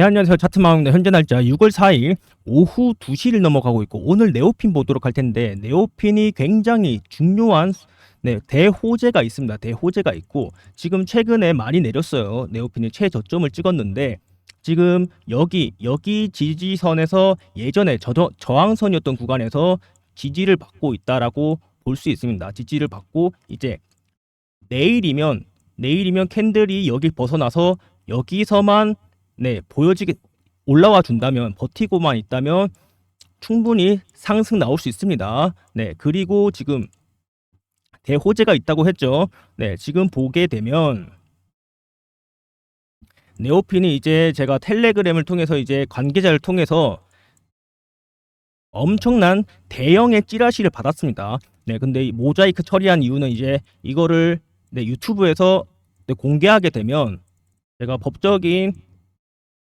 네, 안녕하세요. 차트마운드 현재 날짜 6월 4일 오후 2시를 넘어가고 있고 오늘 네오핀 보도록 할 텐데 네오핀이 굉장히 중요한 네, 대호재가 있습니다. 대호재가 있고 지금 최근에 많이 내렸어요. 네오핀이 최저점을 찍었는데 지금 여기 여기 지지선에서 예전에 저, 저항선이었던 구간에서 지지를 받고 있다라고 볼 수 있습니다. 지지를 받고 이제 내일이면 내일이면 캔들이 여기 벗어나서 여기서만 네 보여지게 올라와 준다면 버티고만 있다면 충분히 상승 나올 수 있습니다. 네 그리고 지금 대호재가 있다고 했죠. 네 지금 보게 되면 네오핀이 이제 제가 텔레그램을 통해서 이제 관계자를 통해서 엄청난 대형의 찌라시를 받았습니다. 네, 근데 이 모자이크 처리한 이유는 이제 이거를 네, 유튜브에서 네, 공개하게 되면 제가 법적인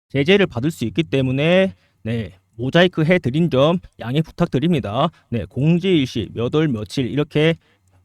제재를 받을 수 있기 때문에 네, 모자이크 해드린 점 양해 부탁드립니다. 네, 공지일시 몇 월 며칠 이렇게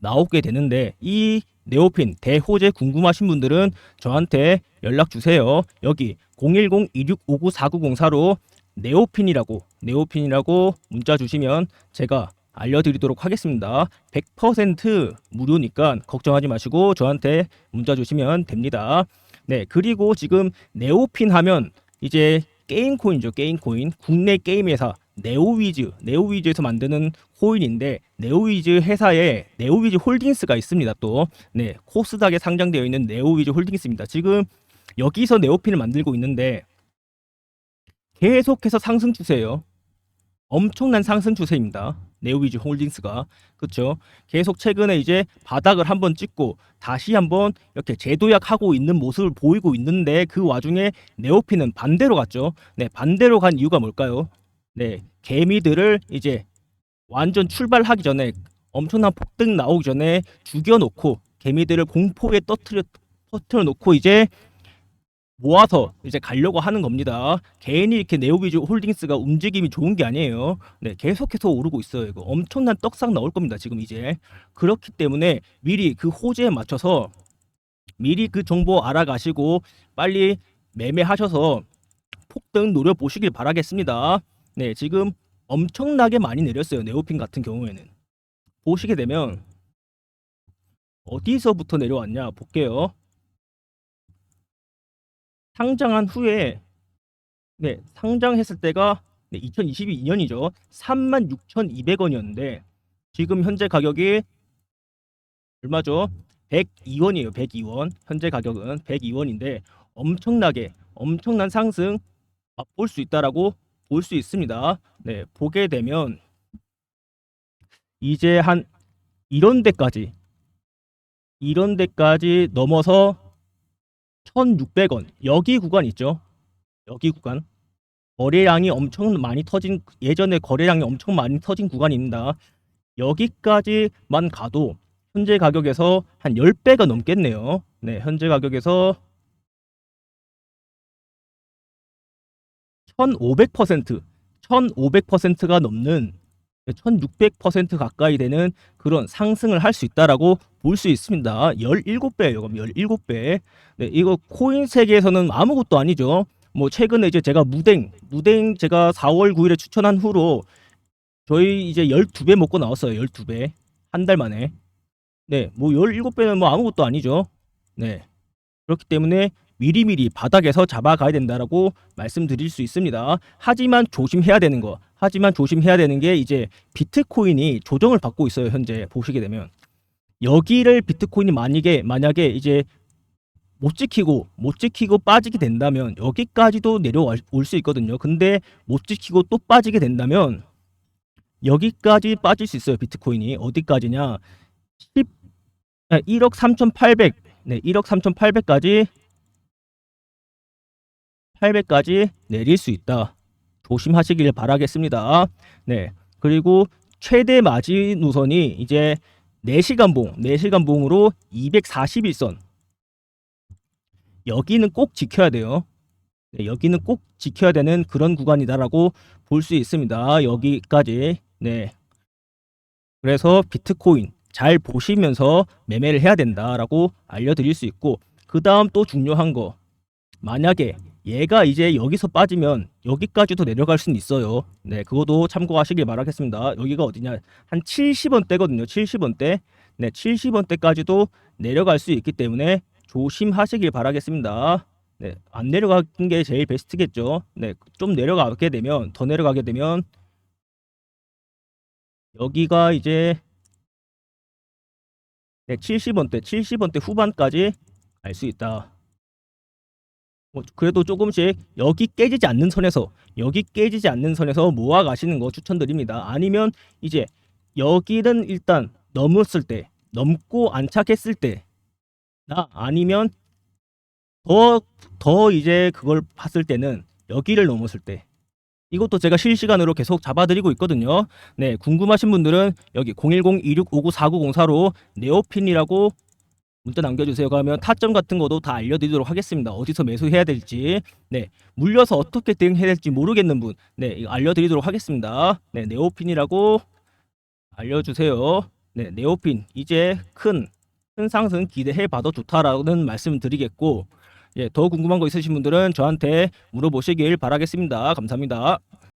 나오게 되는데 이 네오핀 대호재 궁금하신 분들은 저한테 연락 주세요. 여기 010-2659-4904로 네오핀이라고 네오핀이라고 문자 주시면 제가 알려드리도록 하겠습니다. 100% 무료니까 걱정하지 마시고 저한테 문자 주시면 됩니다. 네 그리고 지금 네오핀 하면 이제 게임 코인이죠 게임 코인. 국내 게임 회사 네오위즈 네오위즈에서 만드는 코인인데 네오위즈 회사에 네오위즈 홀딩스가 있습니다 또 네 코스닥에 상장되어 있는 네오위즈 홀딩스입니다. 지금 여기서 네오핀을 만들고 있는데 계속해서 상승 추세예요. 엄청난 상승 추세입니다 네오위즈 홀딩스가. 그렇죠 계속 최근에 이제 바닥을 한번 찍고 다시 한번 이렇게 재도약하고 있는 모습을 보이고 있는데 그 와중에 네오핀은 반대로 갔죠. 네 반대로 간 이유가 뭘까요? 네 개미들을 이제 완전 출발하기 전에 엄청난 폭등 나오기 전에 죽여놓고 개미들을 공포에 떠트려 터트려 놓고 이제 모아서 이제 가려고 하는 겁니다. 개인이 이렇게 네오비즈 홀딩스가 움직임이 좋은 게 아니에요. 네, 계속해서 오르고 있어요. 이거 엄청난 떡상 나올 겁니다. 지금 이제 그렇기 때문에 미리 그 호재에 맞춰서 미리 그 정보 알아가시고 빨리 매매하셔서 폭등 노려 보시길 바라겠습니다. 네, 지금 엄청나게 많이 내렸어요. 네오핀 같은 경우에는 보시게 되면 어디서부터 내려왔냐 볼게요. 상장한 후에 네 상장했을 때가 네, 2022년이죠. 36,200원이었는데 지금 현재 가격이 얼마죠? 102원이에요. 102원. 현재 가격은 102원인데 엄청나게 엄청난 상승 맛볼 수 있다라고 볼 수 있습니다. 네, 보게 되면 이제 한 이런 데까지 이런 데까지 넘어서 1,600원 여기 구간 있죠. 여기 구간 거래량이 엄청 많이 터진 예전에 거래량이 엄청 많이 터진 구간입니다. 여기까지만 가도 현재 가격에서 한 10배가 넘겠네요. 네, 현재 가격에서 1500% 1500%가 넘는 1600% 가까이 되는 그런 상승을 할 수 있다라고 볼 수 있습니다. 17배예요. 그럼 17배. 네, 이거 코인 세계에서는 아무것도 아니죠. 뭐 최근에 이제 제가 무댕 무댕 제가 4월 9일에 추천한 후로 저희 이제 12배 먹고 나왔어요. 12배. 한 달 만에. 네, 뭐 17배는 뭐 아무것도 아니죠. 네. 그렇기 때문에 미리미리 바닥에서 잡아가야 된다라고 말씀드릴 수 있습니다. 하지만 조심해야 되는 거. 하지만 조심해야 되는 게 이제 비트코인이 조정을 받고 있어요. 현재 보시게 되면 여기를 비트코인이 만약에 만약에 이제 못 지키고 못 지키고 빠지게 된다면 여기까지도 내려올 수 있거든요. 근데 못 지키고 또 빠지게 된다면 여기까지 빠질 수 있어요. 비트코인이 어디까지냐? 10 1억 3,800 네, 1억 3,800까지 800까지 내릴 수 있다. 조심하시길 바라겠습니다. 네. 그리고 최대 마진 우선이 이제 4시간 봉, 4시간 봉으로 241선. 여기는 꼭 지켜야 돼요. 네, 여기는 꼭 지켜야 되는 그런 구간이다라고 볼 수 있습니다. 여기까지. 네. 그래서 비트코인 잘 보시면서 매매를 해야 된다라고 알려드릴 수 있고 그 다음 또 중요한 거 만약에 얘가 이제 여기서 빠지면 여기까지도 내려갈 수는 있어요. 네, 그것도 참고하시길 바라겠습니다. 여기가 어디냐? 한 70원대거든요. 70원대. 네, 70원대까지도 내려갈 수 있기 때문에 조심하시길 바라겠습니다. 네, 안 내려가는 게 제일 베스트겠죠. 네, 좀 내려가게 되면 더 내려가게 되면 여기가 이제 네, 70원대, 70원대 후반까지 갈 수 있다. 뭐 그래도 조금씩 여기 깨지지 않는 선에서 여기 깨지지 않는 선에서 모아 가시는 거 추천드립니다. 아니면 이제 여기는 일단 넘었을 때 넘고 안착했을 때나 아니면 더 더 이제 그걸 봤을 때는 여기를 넘었을 때 이것도 제가 실시간으로 계속 잡아드리고 있거든요. 네, 궁금하신 분들은 여기 010-2659-4904로 네오핀이라고 문자 남겨주세요. 그러면 타점 같은 것도 다 알려드리도록 하겠습니다. 어디서 매수해야 될지, 네, 물려서 어떻게 대응해야 될지 모르겠는 분, 네, 알려드리도록 하겠습니다. 네, 네오핀이라고 알려주세요. 네, 네오핀 이제 큰, 큰 상승 기대해봐도 좋다라는 말씀 드리겠고, 예, 더 궁금한 거 있으신 분들은 저한테 물어보시길 바라겠습니다. 감사합니다.